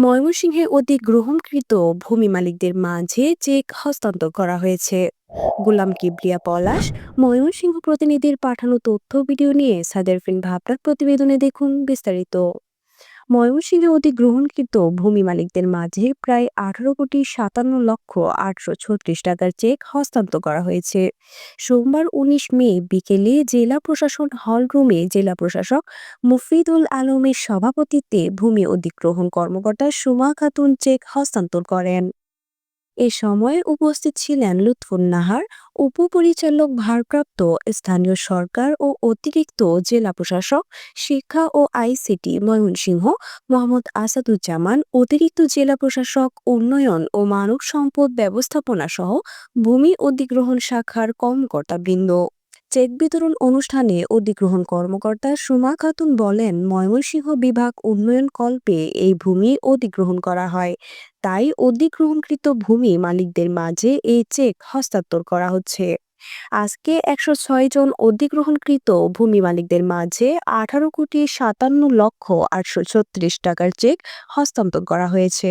ময়মনসিংহে অধিগ্রহণকৃত ভূমি মালিকদের মাঝে চেক হস্তান্তর করা হয়েছে। গোলাম কিবরিয়া পলাশ, ময়মনসিংহ প্রতিনিধির পাঠানো তথ্য ভিডিও নিয়ে সাদেরফিন ভাবনার প্রতিবেদনে দেখুন বিস্তারিত। ময়মনসিংহে অধিগ্রহণকৃত ভূমি মালিকদের মাঝে প্রায় আঠারো কোটি সাতান্ন লক্ষ আটশো ছত্রিশ টাকার চেক হস্তান্তর করা হয়েছে। সোমবার উনিশ মে বিকেলে জেলা প্রশাসন হল রুমে জেলা প্রশাসক মুফিদুল আলমের সভাপতিত্বে ভূমি অধিগ্রহণ কর্মকর্তা সুমা খাতুন চেক হস্তান্তর করেন। এ সময় উপস্থিত ছিলেন লুৎফুন নাহার উপপরিচালক ভারপ্রাপ্ত স্থানীয় সরকার ও অতিরিক্ত জেলা প্রশাসক, শিক্ষা ও আইসিটি ময়মনসিংহ, মোহাম্মদ আসাদুজ্জামান, অতিরিক্ত জেলা প্রশাসক, উন্নয়ন ও মানব সম্পদ ব্যবস্থাপনা সহ ভূমি অধিগ্রহণ শাখার কর্মকর্তাবৃন্দ। চেক বিতরণ অনুষ্ঠানে অধিগ্রহণ কর্মকর্তা সুমা খাতুন বলেন, ময়মনসিংহ বিভাগ উন্নয়ন কল্পে এই ভূমি অধিগ্রহণ করা হয়। তাই অধিগ্রহণকৃত ভূমি মালিকদের মাঝে এই চেক হস্তান্তর করা হচ্ছে। আজকে একশো ছয় জন অধিগ্রহণকৃত ভূমি মালিকদের মাঝে আঠারো কোটি সাতান্ন লক্ষ আটশো ছত্রিশ টাকার চেক হস্তান্তর করা হয়েছে।